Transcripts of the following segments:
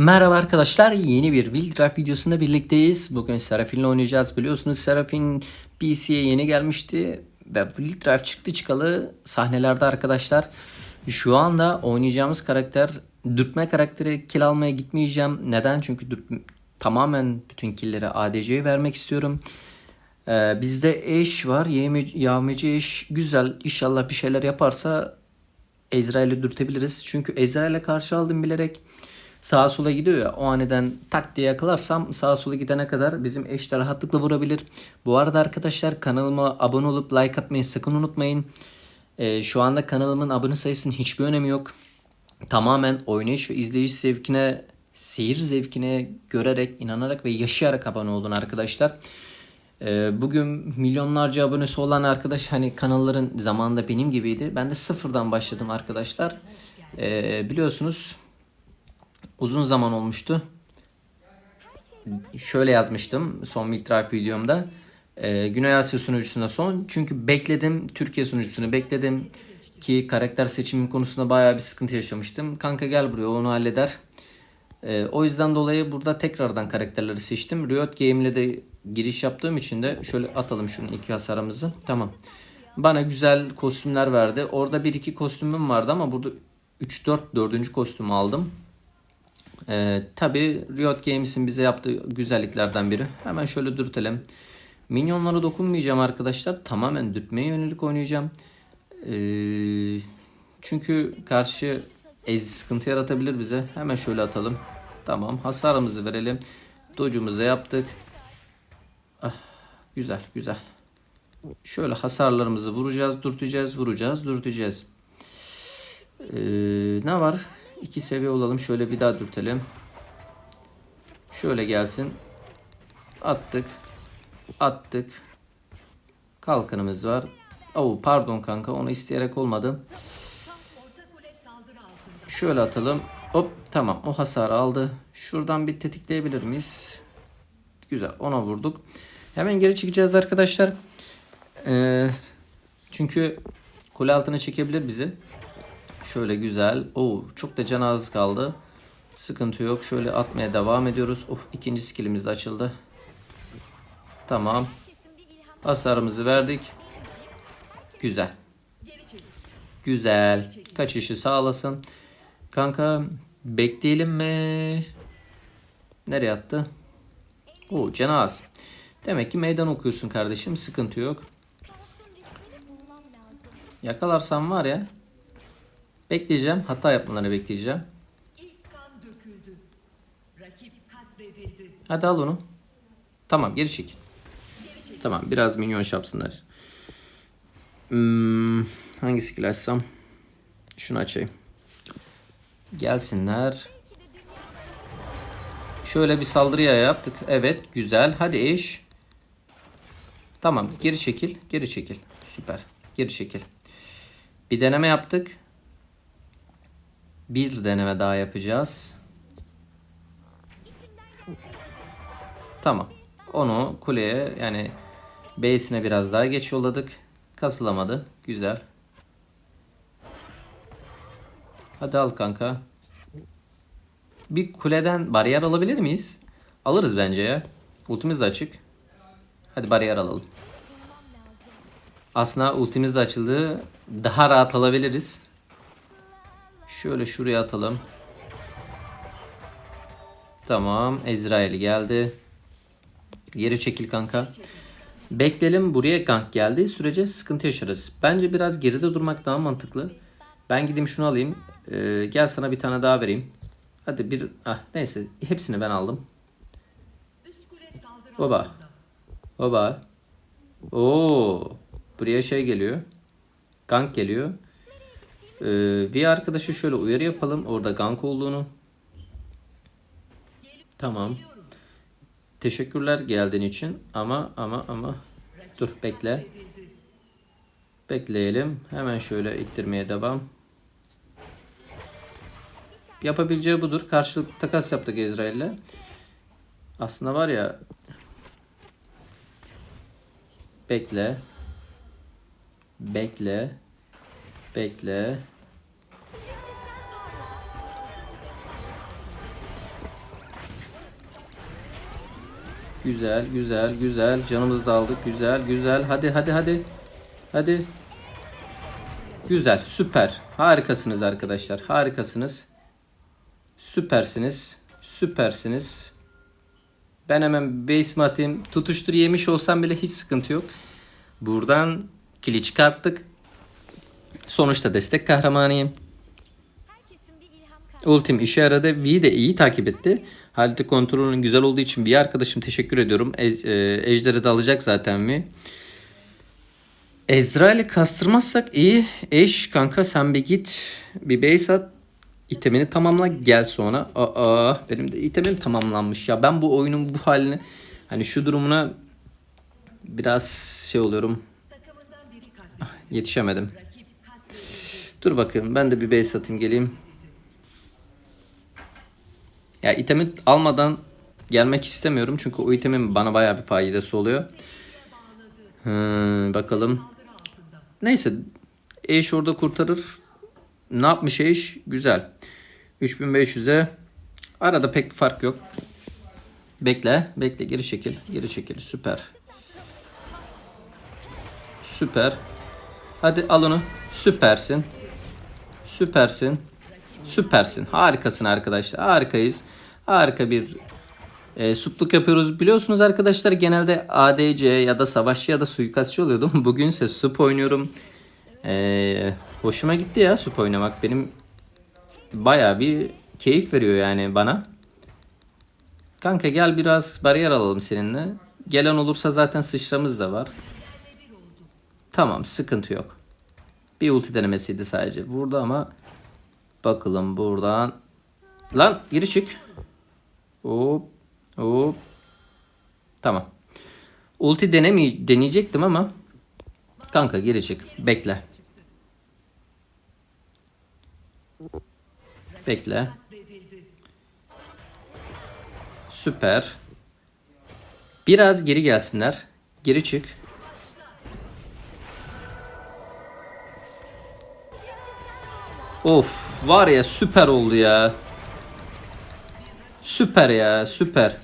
Merhaba arkadaşlar, yeni bir Wild videosunda birlikteyiz. Bugün Seraphine oynayacağız. Biliyorsunuz Seraphine PC'ye yeni gelmişti ve Wild çıktı çıkalı sahnelerde arkadaşlar. Şu anda oynayacağımız karakter dürtme karakteri kill almaya gitmeyeceğim. Neden? Çünkü dürtme, tamamen bütün killleri ADC'ye vermek istiyorum. Ee, bizde eş var, yağmacı eş güzel. İnşallah bir şeyler yaparsa Ezrail'i dürtebiliriz. Çünkü Ezrail'e karşı aldım bilerek sağa sola gidiyor ya. O aniden tak diye yakalarsam sağa sola gidene kadar bizim eş de rahatlıkla vurabilir. Bu arada arkadaşlar kanalıma abone olup like atmayı sakın unutmayın. Ee, şu anda kanalımın abone sayısının hiçbir önemi yok. Tamamen oynayış ve izleyiş zevkine, seyir zevkine görerek, inanarak ve yaşayarak abone olun arkadaşlar. Ee, bugün milyonlarca abonesi olan arkadaş hani kanalların zamanında benim gibiydi. Ben de sıfırdan başladım arkadaşlar. Ee, biliyorsunuz uzun zaman olmuştu. Şöyle yazmıştım son Midrive videomda. Ee, Güney Asya sunucusuna son. Çünkü bekledim. Türkiye sunucusunu bekledim. Ki karakter seçimi konusunda bayağı bir sıkıntı yaşamıştım. Kanka gel buraya onu halleder. Ee, o yüzden dolayı burada tekrardan karakterleri seçtim. Riot Game'le de giriş yaptığım için de şöyle atalım şunun iki hasarımızı. Tamam. Bana güzel kostümler verdi. Orada bir iki kostümüm vardı ama burada 3-4 dördüncü kostümü aldım. Ee, Tabi Riot Games'in bize yaptığı güzelliklerden biri. Hemen şöyle dürtelim. Minyonlara dokunmayacağım arkadaşlar. Tamamen dürtmeye yönelik oynayacağım. Ee, çünkü karşı ez sıkıntı yaratabilir bize. Hemen şöyle atalım. Tamam hasarımızı verelim. Dodge'umuzu yaptık. Ah, güzel güzel. Şöyle hasarlarımızı vuracağız, dürteceğiz, vuracağız, dürteceğiz. Ee, ne var? İki seviye olalım. Şöyle bir daha dürtelim. Şöyle gelsin. Attık. Attık. Kalkanımız var. Oh pardon kanka onu isteyerek olmadı. Şöyle atalım. Hop tamam o hasarı aldı. Şuradan bir tetikleyebilir miyiz? Güzel ona vurduk. Hemen geri çıkacağız arkadaşlar. Ee, çünkü kule altına çekebilir bizi. Şöyle güzel. Oo, çok da can az kaldı. Sıkıntı yok. Şöyle atmaya devam ediyoruz. Of ikinci skillimiz de açıldı. Tamam. Hasarımızı verdik. Güzel. Güzel. Kaçışı sağlasın. Kanka bekleyelim mi? Nereye attı? Oo canı az. Demek ki meydan okuyorsun kardeşim. Sıkıntı yok. Yakalarsam var ya. Bekleyeceğim. Hata yapmalarını bekleyeceğim. Hadi al onu. Tamam geri çekil. Tamam biraz minyon şapsınlar. Hmm, hangi skill açsam? Şunu açayım. Gelsinler. Şöyle bir saldırıya yaptık. Evet güzel. Hadi eş. Tamam geri çekil. Geri çekil. Süper. Geri çekil. Bir deneme yaptık. Bir deneme daha yapacağız. Tamam. Onu kuleye yani base'ine biraz daha geç yolladık. Kasılamadı. Güzel. Hadi al kanka. Bir kuleden bariyer alabilir miyiz? Alırız bence ya. Ultimiz de açık. Hadi bariyer alalım. Aslında ultimiz de açıldı. Daha rahat alabiliriz. Şöyle şuraya atalım. Tamam. Ezrail geldi. Geri çekil kanka. Bekleyelim. Buraya gank geldi. Sürece sıkıntı yaşarız. Bence biraz geride durmak daha mantıklı. Ben gideyim şunu alayım. Ee, gel sana bir tane daha vereyim. Hadi bir... Ah, neyse. Hepsini ben aldım. Baba. Baba. Oo. Buraya şey geliyor. Gank geliyor. Ee, bir arkadaşı şöyle uyarı yapalım. Orada gank olduğunu. Tamam. Teşekkürler geldiğin için. Ama ama ama. Dur bekle. Bekleyelim. Hemen şöyle ittirmeye devam. Yapabileceği budur. Karşılıklı takas yaptık Ezrail'le. Aslında var ya. Bekle. Bekle. Bekle. Güzel, güzel, güzel. Canımızı da aldık. Güzel, güzel. Hadi, hadi, hadi. Hadi. Güzel, süper. Harikasınız arkadaşlar. Harikasınız. Süpersiniz. Süpersiniz. Ben hemen base atayım. Tutuştur yemiş olsam bile hiç sıkıntı yok. Buradan kili çıkarttık. Sonuçta destek kahramanıyım. Ultim işe yaradı. V de iyi takip etti. Halde kontrolünün güzel olduğu için bir arkadaşım teşekkür ediyorum. Ez, e, Ejder'i de alacak zaten V. Ezrail'i kastırmazsak iyi. Eş kanka sen bir git. Bir base at. İtemini tamamla gel sonra. Aa benim de itemim tamamlanmış ya. Ben bu oyunun bu halini hani şu durumuna biraz şey oluyorum. Ah, Yetişemedim. Dur bakayım ben de bir base atayım geleyim. Ya itemi almadan gelmek istemiyorum çünkü o itemin bana bayağı bir faydası oluyor. Hmm, bakalım. Neyse. Eş orada kurtarır. Ne yapmış Eş? Güzel. 3500'e arada pek bir fark yok. Bekle. Bekle. Geri çekil. Geri çekil. Süper. Süper. Hadi al onu. Süpersin. Süpersin. Süpersin. Harikasın arkadaşlar. Harikayız. Harika bir e, supluk yapıyoruz. Biliyorsunuz arkadaşlar genelde ADC ya da savaşçı ya da suikastçı oluyordum. Bugünse sup oynuyorum. E, hoşuma gitti ya sup oynamak. Benim baya bir keyif veriyor yani bana. Kanka gel biraz bariyer alalım seninle. Gelen olursa zaten sıçramız da var. Tamam sıkıntı yok. Bir ulti denemesiydi sadece. Vurdu ama bakalım buradan. Lan geri çık. Hop. Hop. Tamam. Ulti denemi deneyecektim ama kanka geri çık. Bekle. Bekle. Süper. Biraz geri gelsinler. Geri çık. Of var ya süper oldu ya. Süper ya süper.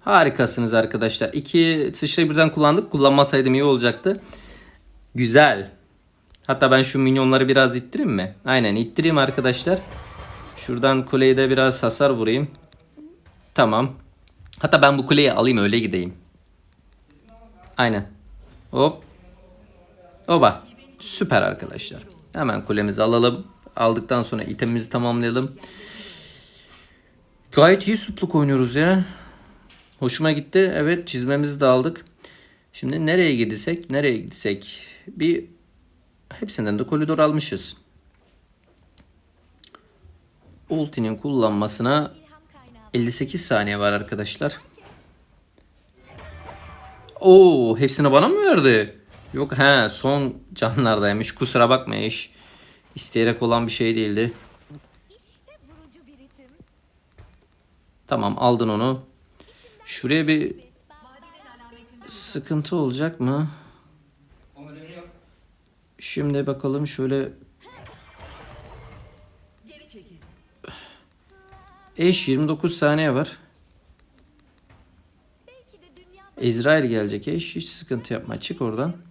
Harikasınız arkadaşlar. İki sıçrayı birden kullandık. Kullanmasaydım iyi olacaktı. Güzel. Hatta ben şu minyonları biraz ittireyim mi? Aynen ittireyim arkadaşlar. Şuradan kuleye de biraz hasar vurayım. Tamam. Hatta ben bu kuleyi alayım öyle gideyim. Aynen. Hop. Oba. Süper arkadaşlar. Hemen kulemizi alalım. Aldıktan sonra itemimizi tamamlayalım. Gayet iyi supluk oynuyoruz ya. Hoşuma gitti. Evet çizmemizi de aldık. Şimdi nereye gidecek? Nereye gidecek? Bir hepsinden de koridor almışız. Ulti'nin kullanmasına 58 saniye var arkadaşlar. Oo, hepsini bana mı verdi? Yok he son canlardaymış. Kusura bakma iş. İsteyerek olan bir şey değildi. Tamam aldın onu. Şuraya bir sıkıntı olacak mı? Şimdi bakalım şöyle Eş 29 saniye var. İsrail gelecek eş. Hiç sıkıntı yapma. Çık oradan.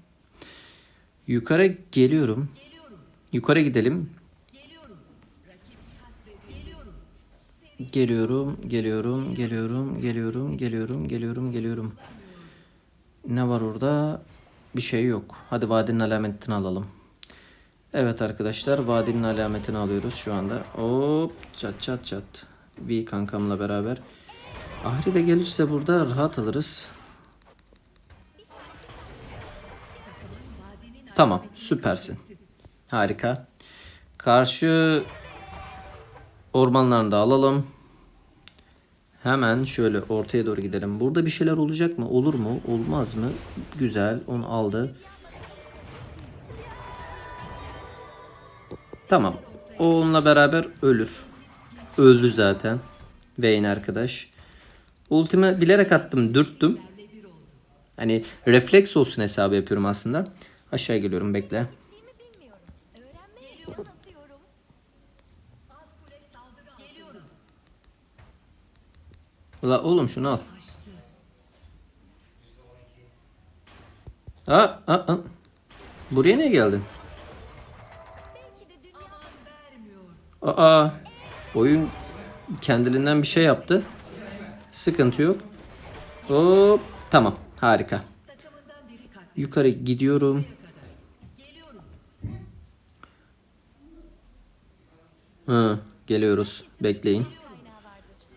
Yukarı geliyorum. Yukarı gidelim. Geliyorum, geliyorum, geliyorum, geliyorum, geliyorum, geliyorum, geliyorum. Ne var orada? Bir şey yok. Hadi vadinin alametini alalım. Evet arkadaşlar vadinin alametini alıyoruz şu anda. Hop çat çat çat. Bir kankamla beraber. Ahri de gelirse burada rahat alırız. Tamam süpersin. Harika. Karşı ormanlarını da alalım. Hemen şöyle ortaya doğru gidelim. Burada bir şeyler olacak mı? Olur mu? Olmaz mı? Güzel. Onu aldı. Tamam. O onunla beraber ölür. Öldü zaten. Vayne arkadaş. Ultime bilerek attım. Dürttüm. Hani refleks olsun hesabı yapıyorum aslında. Aşağı geliyorum bekle. La oğlum şunu al. Ha, ha, ha. Buraya niye geldin? Aa, oyun kendiliğinden bir şey yaptı. Sıkıntı yok. Hop, tamam, harika. Yukarı gidiyorum. Hı, geliyoruz. Bekleyin.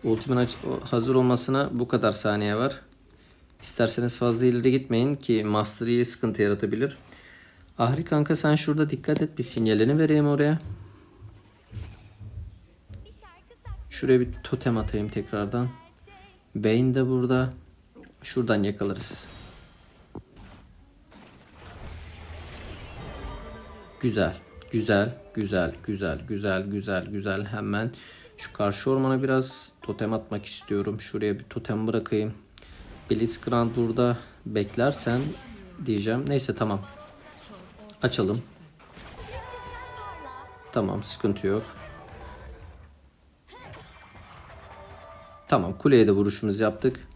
Ultimin hazır olmasına bu kadar saniye var. İsterseniz fazla ileri gitmeyin ki Master Yi sıkıntı yaratabilir. Ahri kanka sen şurada dikkat et bir sinyalini vereyim oraya. Şuraya bir totem atayım tekrardan. Vayne de burada. Şuradan yakalarız. Güzel. Güzel. Güzel. Güzel. Güzel. Güzel. Güzel. Hemen şu karşı ormana biraz totem atmak istiyorum. Şuraya bir totem bırakayım. Blitzcrank burada beklersen diyeceğim. Neyse tamam. Açalım. Tamam sıkıntı yok. Tamam kuleye de vuruşumuzu yaptık.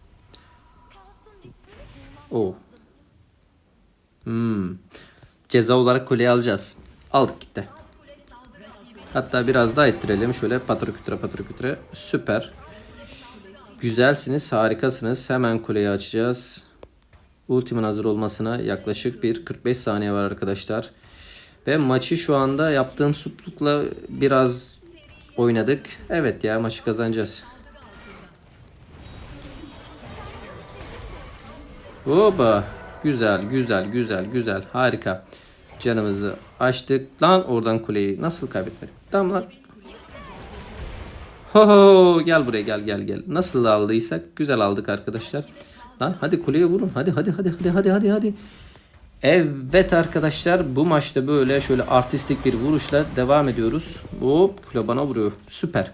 O. Hmm. Ceza olarak kuleyi alacağız. Aldık gitti. Hatta biraz daha ettirelim. Şöyle patır kütüre patır kütüre. Süper. Güzelsiniz, harikasınız. Hemen kuleyi açacağız. Ultimin hazır olmasına yaklaşık bir 45 saniye var arkadaşlar. Ve maçı şu anda yaptığım suplukla biraz oynadık. Evet ya maçı kazanacağız. Hoba. Güzel, güzel, güzel, güzel. Harika. Canımızı açtık. Lan oradan kuleyi nasıl kaybetmedik? Tamam lan. Ho ho gel buraya gel gel gel. Nasıl aldıysak güzel aldık arkadaşlar. Lan hadi kuleye vurun. Hadi hadi hadi hadi hadi hadi hadi. Evet arkadaşlar bu maçta böyle şöyle artistik bir vuruşla devam ediyoruz. Hop kule bana vuruyor. Süper.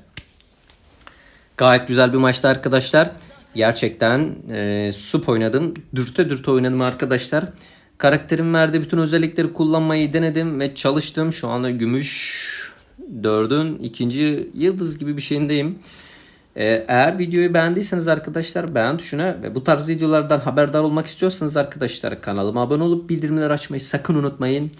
Gayet güzel bir maçtı arkadaşlar. Gerçekten e, sup oynadım. Dürte dürte oynadım arkadaşlar. Karakterim verdiği bütün özellikleri kullanmayı denedim ve çalıştım. Şu anda gümüş 4'ün ikinci yıldız gibi bir şeyindeyim. Ee, eğer videoyu beğendiyseniz arkadaşlar beğen tuşuna ve bu tarz videolardan haberdar olmak istiyorsanız arkadaşlar kanalıma abone olup bildirimleri açmayı sakın unutmayın.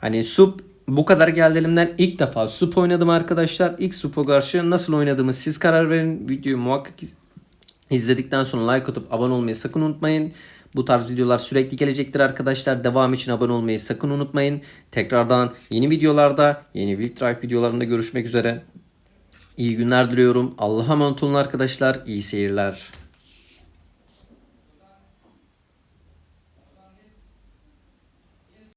Hani sup bu kadar geldi elimden ilk defa sup oynadım arkadaşlar. İlk supa karşı nasıl oynadığımı siz karar verin. Videoyu muhakkak iz- izledikten sonra like atıp abone olmayı sakın unutmayın. Bu tarz videolar sürekli gelecektir arkadaşlar. Devam için abone olmayı sakın unutmayın. Tekrardan yeni videolarda, yeni Wild Drive videolarında görüşmek üzere. İyi günler diliyorum. Allah'a emanet olun arkadaşlar. İyi seyirler.